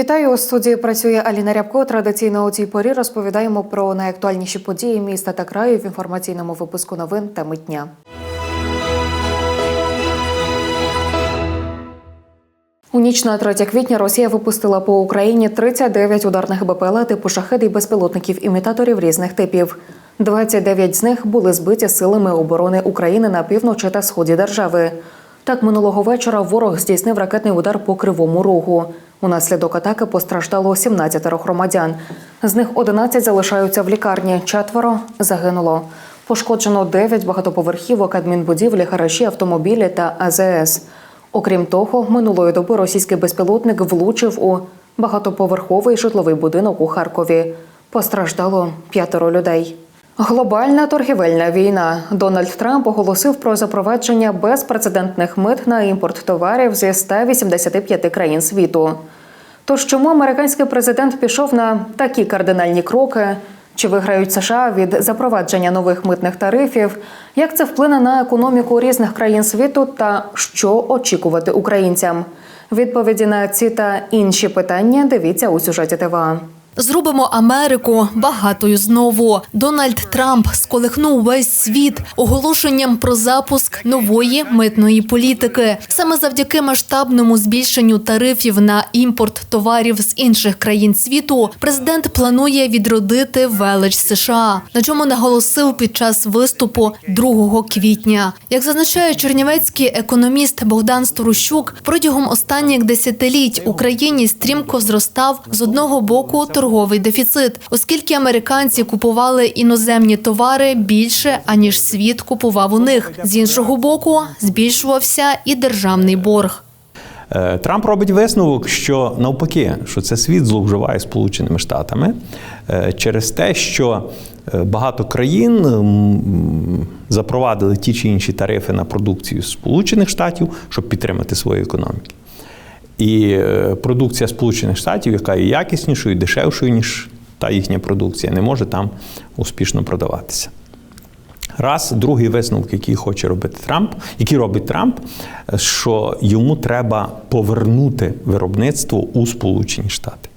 Вітаю у студії. Працює Аліна Рябко. Традиційно у цій порі розповідаємо про найактуальніші події міста та краю в інформаційному випуску новин та митня. У ніч на 3 квітня Росія випустила по Україні 39 ударних БПЛА типу шахет і безпілотників-імітаторів різних типів. 29 з них були збиті силами оборони України на півночі та сході держави. Так, минулого вечора ворог здійснив ракетний удар по кривому рогу. Унаслідок атаки постраждало 17 громадян. З них 11 залишаються в лікарні, четверо загинуло. Пошкоджено 9 багатоповерхівок, адмінбудівлі, гаражі, автомобілі та АЗС. Окрім того, минулої доби російський безпілотник влучив у багатоповерховий житловий будинок у Харкові. Постраждало п'ятеро людей. Глобальна торгівельна війна. Дональд Трамп оголосив про запровадження безпрецедентних мит на імпорт товарів зі 185 країн світу. Тож чому американський президент пішов на такі кардинальні кроки? Чи виграють США від запровадження нових митних тарифів? Як це вплине на економіку різних країн світу та що очікувати українцям? Відповіді на ці та інші питання дивіться у сюжеті ТВА. Зробимо Америку багатою знову. Дональд Трамп сколихнув весь світ оголошенням про запуск нової митної політики. Саме завдяки масштабному збільшенню тарифів на імпорт товарів з інших країн світу. Президент планує відродити велич США, на чому наголосив під час виступу 2 квітня. Як зазначає чернівецький економіст Богдан Сторощук, протягом останніх десятиліть Україні стрімко зростав з одного боку торговий дефіцит, оскільки американці купували іноземні товари більше аніж світ купував у них. З іншого боку, збільшувався і державний борг. Е, Трамп робить висновок, що навпаки, що це світ зловживає Сполученими Штатами е, через те, що е, багато країн запровадили ті чи інші тарифи на продукцію Сполучених Штатів, щоб підтримати свої економіки. І е, продукція Сполучених Штатів, яка є якіснішою, дешевшою, ніж та їхня продукція, не може там успішно продаватися. Раз, другий висновок, який хоче робити Трамп, який робить Трамп, що йому треба повернути виробництво у Сполучені Штати.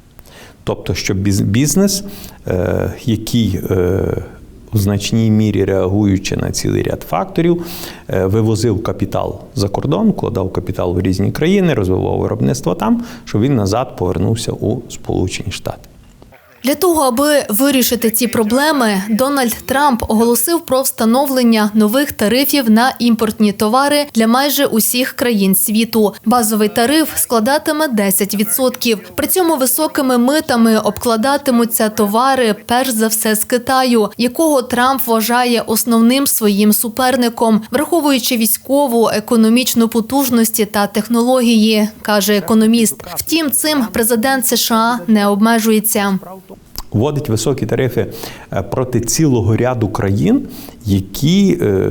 Тобто, щоб бізнес, е, який е, в значній мірі реагуючи на цілий ряд факторів, е, вивозив капітал за кордон, вкладав капітал в різні країни, розвивав виробництво там, щоб він назад повернувся у Сполучені Штати. Для того, аби вирішити ці проблеми, Дональд Трамп оголосив про встановлення нових тарифів на імпортні товари для майже усіх країн світу. Базовий тариф складатиме 10%. При цьому високими митами обкладатимуться товари, перш за все з Китаю, якого Трамп вважає основним своїм суперником, враховуючи військову, економічну потужності та технології, каже економіст. Втім, цим президент США не обмежується. Вводить високі тарифи е, проти цілого ряду країн, які е,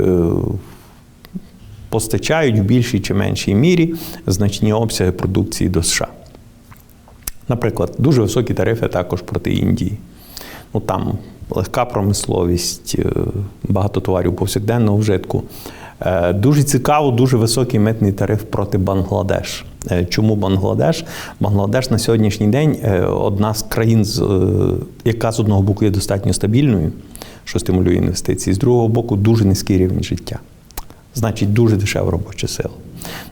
постачають в більшій чи меншій мірі значні обсяги продукції до США. Наприклад, дуже високі тарифи також проти Індії. Ну там легка промисловість, е, багато товарів повсякденного вжитку. Дуже цікаво, дуже високий митний тариф проти Бангладеш. Е, Чому Бангладеш? Бангладеш на сьогоднішній день е, одна з країн, е, яка з одного боку є достатньо стабільною, що стимулює інвестиції, з другого боку дуже низький рівень життя. Значить, дуже дешева робоча сила.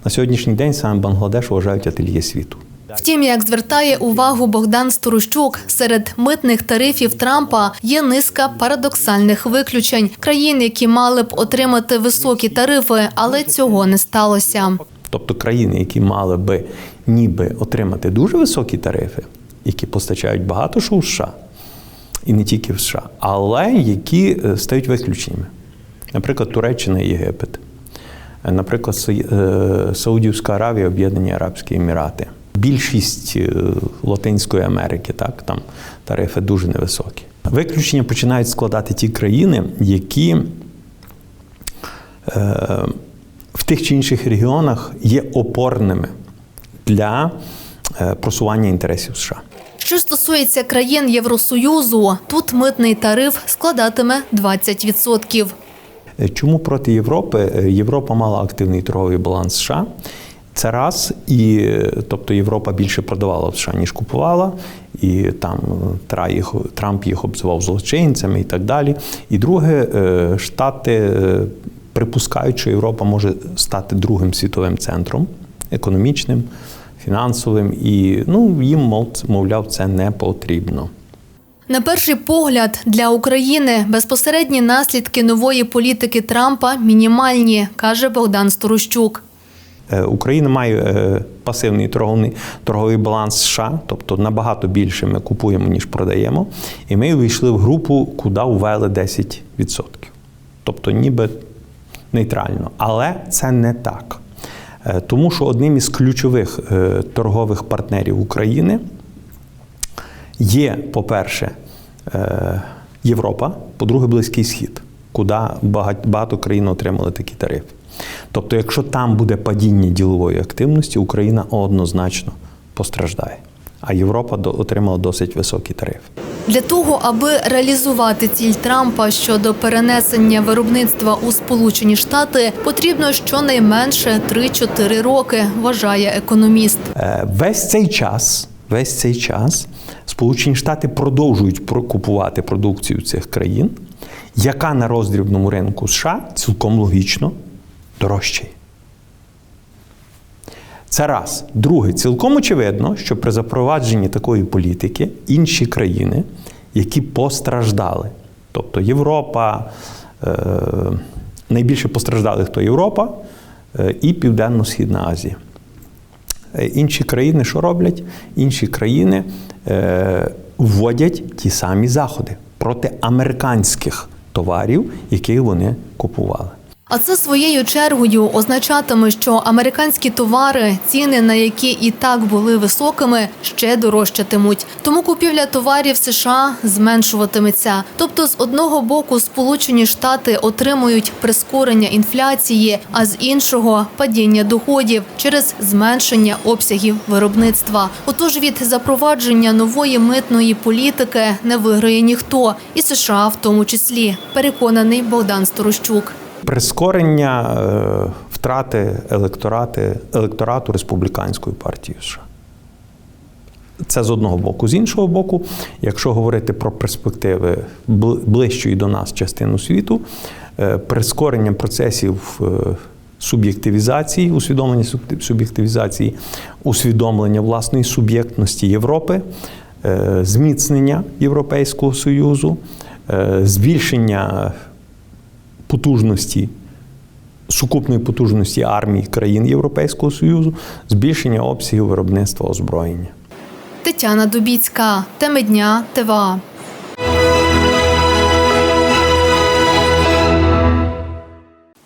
На сьогоднішній день саме Бангладеш вважають ательє світу. Втім, як звертає увагу Богдан Сторощук, серед митних тарифів Трампа є низка парадоксальних виключень країн, які мали б отримати високі тарифи, але цього не сталося. Тобто країни, які мали би ніби отримати дуже високі тарифи, які постачають багато що в США, і не тільки в США, але які е, стають виключеннями. Наприклад, Туреччина і Єгипет, Е, наприклад, е, Саудівська Аравія, Об'єднані Арабські Емірати. Більшість Латинської Америки, так, там тарифи дуже невисокі. Виключення починають складати ті країни, які в тих чи інших регіонах є опорними для е, просування інтересів США. Що стосується країн Євросоюзу, тут митний тариф складатиме 20%. Е, Чому проти Європи? Е, Європа мала активний торговий баланс США. Це раз, і тобто Європа більше продавала в США, ніж купувала, і там Трамп їх обзивав злочинцями і так далі. І друге, Штати припускають, що Європа може стати другим світовим центром економічним, фінансовим, і ну, їм, мов- мовляв, це не потрібно. На перший погляд, для України безпосередні наслідки нової політики Трампа мінімальні, каже Богдан Сторощук. Е, Україна має е, пасивний торговий, торговий баланс США, тобто набагато більше ми купуємо, ніж продаємо. І ми увійшли в групу, куди ввели 10%. Тобто ніби нейтрально. Але це не так. Е, Тому що одним із ключових е, торгових партнерів України є, по-перше, е, Європа, по-друге, Близький Схід, куди багато країн отримали такі тарифи. Тобто, якщо там буде падіння ділової активності, Україна однозначно постраждає. А Європа отримала досить високі тарифи. Для того, аби реалізувати ціль Трампа щодо перенесення виробництва у Сполучені Штати, потрібно щонайменше 3-4 роки, вважає економіст. Е, Весь цей час, весь цей час Сполучені Штати продовжують про- купувати продукцію цих країн, яка на роздрібному ринку США цілком логічно дорожчає. Це раз. Друге, цілком очевидно, що при запровадженні такої політики інші країни, які постраждали, тобто Європа, е, найбільше постраждали хто Європа е, і Південно-Східна Азія. Е, Інші країни що роблять? Інші країни вводять ті самі заходи проти американських товарів, які вони купували. А це своєю чергою означатиме, що американські товари, ціни на які і так були високими, ще дорожчатимуть. Тому купівля товарів США зменшуватиметься. Тобто, з одного боку, Сполучені Штати отримують прискорення інфляції, а з іншого падіння доходів через зменшення обсягів виробництва. Отож, від запровадження нової митної політики не виграє ніхто, і США в тому числі. Переконаний Богдан Сторощук. Прискорення е, втрати електорати, електорату республіканської партії США. Це з одного боку. З іншого боку, якщо говорити про перспективи ближчої до нас частину світу, е, прискорення процесів е, суб'єктивізації, усвідомлення суб'єктивізації, усвідомлення власної суб'єктності Європи, зміцнення Європейського Союзу, збільшення потужності, сукупної потужності армії країн Європейського Союзу, збільшення обсягів виробництва озброєння. Тетяна Дубіцька, теми дня ТВА.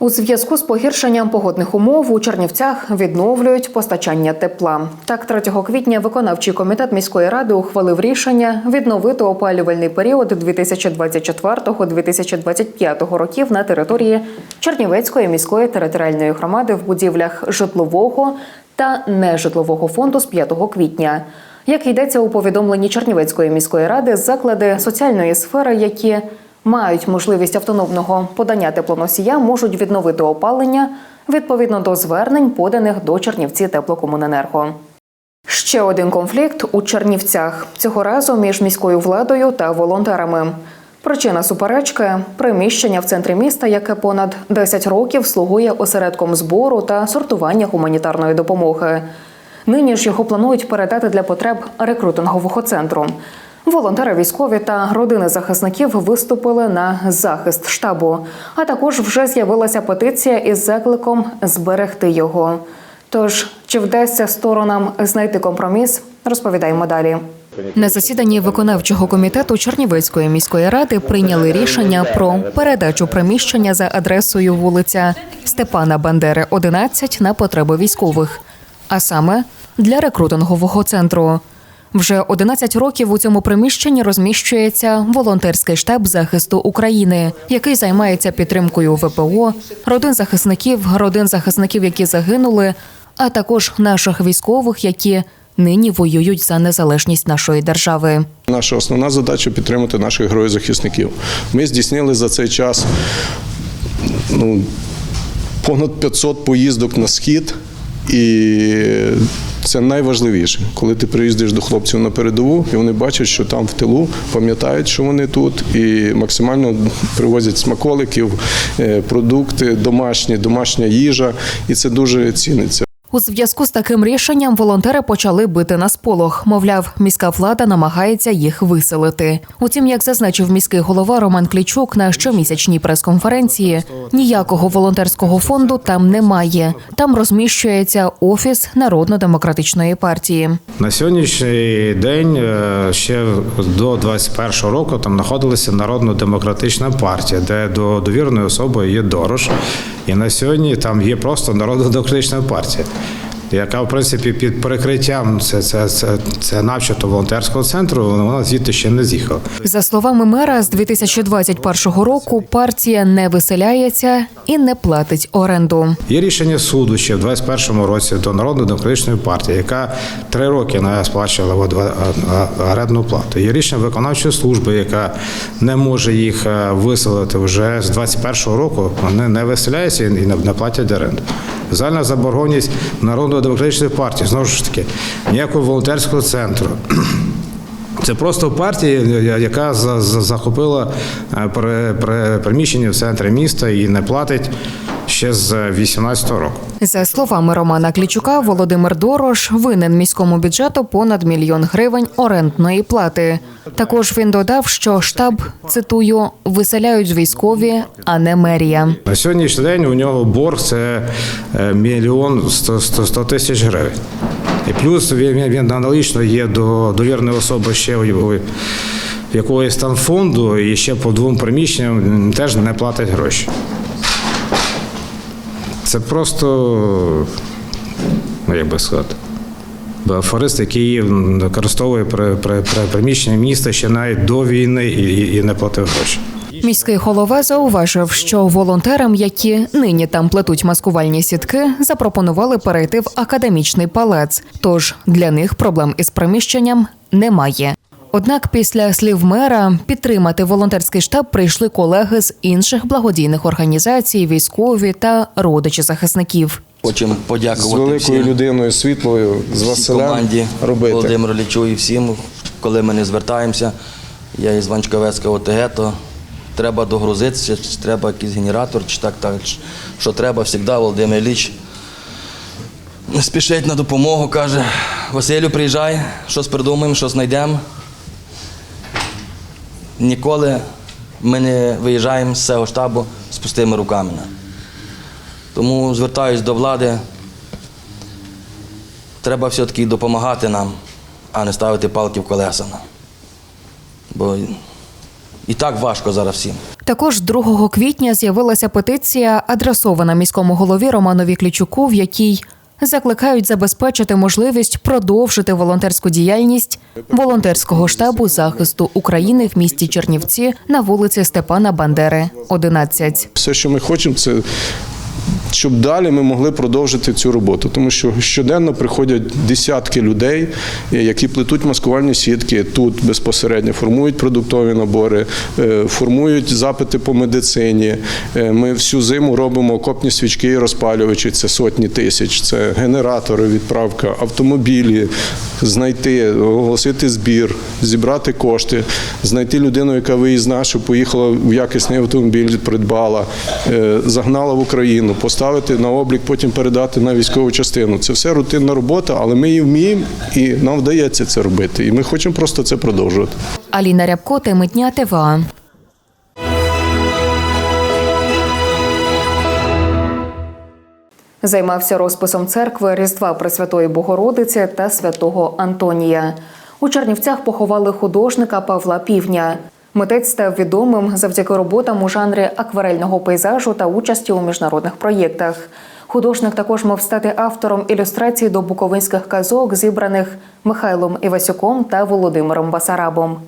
У зв'язку з погіршенням погодних умов у Чернівцях відновлюють постачання тепла. Так, 3 квітня виконавчий комітет міської ради ухвалив рішення відновити опалювальний період 2024-2025 років на території Чернівецької міської територіальної громади в будівлях житлового та нежитлового фонду з 5 квітня. Як йдеться у повідомленні Чернівецької міської ради, заклади соціальної сфери, які мають можливість автономного подання теплоносія, можуть відновити опалення відповідно до звернень, поданих до Чернівці теплокомуненерго. Ще один конфлікт у Чернівцях цього разу між міською владою та волонтерами. Причина суперечки приміщення в центрі міста, яке понад 10 років слугує осередком збору та сортування гуманітарної допомоги. Нині ж його планують передати для потреб рекрутингового центру. Волонтери військові та родини захисників виступили на захист штабу. А також вже з'явилася петиція із закликом зберегти його. Тож, чи вдасться сторонам знайти компроміс, розповідаємо далі. На засіданні виконавчого комітету Чернівецької міської ради прийняли рішення про передачу приміщення за адресою вулиця Степана Бандери, 11 на потреби військових, а саме для рекрутингового центру. Вже 11 років у цьому приміщенні розміщується волонтерський штаб захисту України, який займається підтримкою ВПО, родин захисників, родин захисників, які загинули, а також наших військових, які нині воюють за незалежність нашої держави. Наша основна задача підтримати наших героїв-захисників. Ми здійснили за цей час ну, понад 500 поїздок на схід І це найважливіше, коли ти приїздиш до хлопців на передову, і вони бачать, що там в тилу пам'ятають, що вони тут, і максимально привозять смаколиків, е, продукти домашні, домашня їжа, і це дуже ціниться. У зв'язку з таким рішенням волонтери почали бити на сполох. Мовляв, міська влада намагається їх виселити. Утім, як зазначив міський голова Роман Клічук на щомісячній прес-конференції, ніякого волонтерського фонду там немає. Там розміщується офіс Народно-демократичної партії. На сьогоднішній день е, ще до 21-го року там знаходилася Народно-демократична партія, де до довірної особи є Дорош. І на сьогодні там є просто Народно-демократична партія. Яка в принципі під прикриттям це, це, це, це начебто волонтерського центру, вона звідти ще не з'їхала. За словами мера, з 2021 року партія не виселяється і не платить оренду. Є рішення суду ще в 21-му році до Народної демократичної партії, яка три роки не сплачувала орендну плату. Є рішення виконавчої служби, яка не може їх е, виселити вже з 21-го року. Вони не виселяються і не платять оренду. Загальна заборгованість Народної демократичної партії знову ж таки ніякого волонтерського центру. Це просто партія, яка за- за- захопила е, при- при- приміщення в центрі міста і не платить ще з 18-го року. За словами Романа Клічука, Володимир Дорош винен міському бюджету понад мільйон гривень орендної плати. Також він додав, що штаб цитую виселяють військові, а не мерія. На сьогоднішній день у нього борг це е, мільйон сто- сто- сто тисяч гривень. І плюс він, він, аналогічно є до довірної особи ще у- якоїсь там фонду, і ще по двом приміщенням теж не платить гроші. Це просто, ну як би сказати, афорист, який використовує при, при, при приміщення міста ще навіть до війни і, і, не платив гроші. Міський голова зауважив, що волонтерам, які нині там плетуть маскувальні сітки, запропонували перейти в академічний палац. Тож для них проблем із приміщенням немає. Однак, після слів мера підтримати волонтерський штаб прийшли колеги з інших благодійних організацій, військові та родичі захисників. Хочемо З великою всім, людиною світлою, з Василем команді робити. Володимиру Лічу і всім, коли ми не звертаємося. Я із Ванчковецька ОТГ, то треба догрузитися, чи треба якийсь генератор, чи так, так, що треба, завжди Володимир Ліч спішить на допомогу, каже, Василю, приїжджай, щось придумаємо, щось знайдемо. Ніколи ми не виїжджаємо з цього штабу з пустими руками. Тому звертаюсь до влади. Треба все-таки допомагати нам, а не ставити палки в колеса. Бо і так важко зараз всім. Також 2 квітня з'явилася петиція, адресована міському голові Романові Клічуку, в якій закликають забезпечити можливість продовжити волонтерську діяльність волонтерського штабу захисту України в місті Чернівці на вулиці Степана Бандери, 11. Все, що ми хочемо, це щоб далі ми могли продовжити цю роботу. Тому що щоденно приходять десятки людей, е, які плетуть маскувальні сітки тут безпосередньо, формують продуктові набори, е, формують запити по медицині. Е, Ми всю зиму робимо окопні свічки і розпалювачі, це сотні тисяч, це генератори, відправка, автомобілі, знайти, оголосити збір, зібрати кошти, знайти людину, яка виїзна, що поїхала в якісний автомобіль, придбала, загнала в Україну, поставити на облік, потім передати на військову частину. Це все рутинна робота, але ми її вміємо і нам вдається це робити. І ми хочемо просто це продовжувати. Аліна Рябко, теми дня ТВА. Займався розписом церкви Різдва Пресвятої Богородиці та святого Антонія. У Чернівцях поховали художника Павла Півня. Митець став відомим завдяки роботам у жанрі акварельного пейзажу та участі у міжнародних проєктах. Художник також мав стати автором ілюстрацій до буковинських казок, зібраних Михайлом Івасюком та Володимиром Басарабом.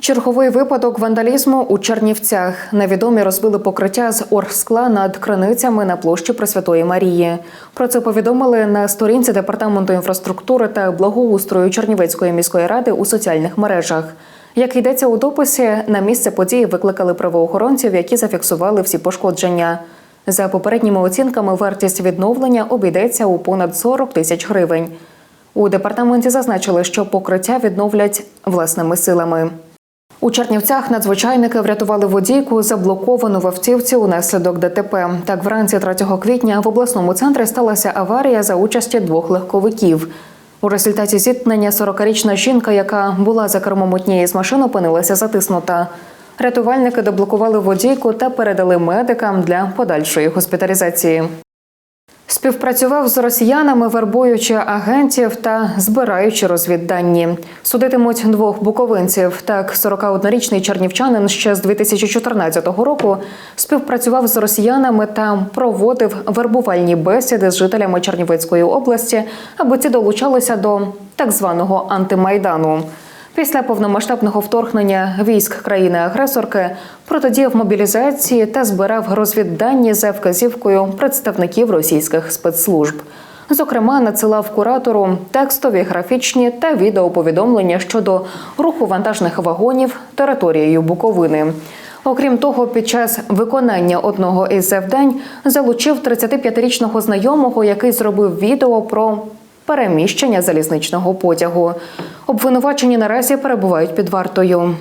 Черговий випадок вандалізму у Чернівцях. Невідомі розбили покриття з оргскла над криницями на площі Пресвятої Марії. Про це повідомили на сторінці департаменту інфраструктури та благоустрою Чернівецької міської ради у соціальних мережах. Як йдеться у дописі, на місце події викликали правоохоронців, які зафіксували всі пошкодження. За попередніми оцінками, вартість відновлення обійдеться у понад 40 тисяч гривень. У департаменті зазначили, що покриття відновлять власними силами. У Чернівцях надзвичайники врятували водійку, заблоковану в автівці унаслідок ДТП. Так, вранці 3 квітня в обласному центрі сталася аварія за участі двох легковиків. У результаті зіткнення 40-річна жінка, яка була за кермом однієї з машин, опинилася затиснута. Рятувальники доблокували водійку та передали медикам для подальшої госпіталізації. Співпрацював з росіянами, вербуючи агентів та збираючи розвіддані. Судитимуть двох буковинців. Так, 41-річний чернівчанин ще з 2014 року співпрацював з росіянами та проводив вербувальні бесіди з жителями Чернівецької області, аби ці долучалися до так званого антимайдану. Після повномасштабного вторгнення військ країни-агресорки протидіяв мобілізації та збирав розвіддані за вказівкою представників російських спецслужб. Зокрема, надсилав куратору текстові, графічні та відеоповідомлення щодо руху вантажних вагонів територією Буковини. Окрім того, під час виконання одного із завдань залучив 35-річного знайомого, який зробив відео про переміщення залізничного потягу. Обвинувачені наразі перебувають під вартою.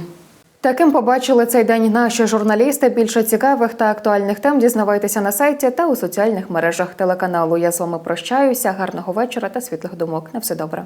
Таким побачили цей день наші журналісти. Більше цікавих та актуальних тем дізнавайтеся на сайті та у соціальних мережах телеканалу. Я з вами прощаюся. Гарного вечора та світлих думок. На все добре.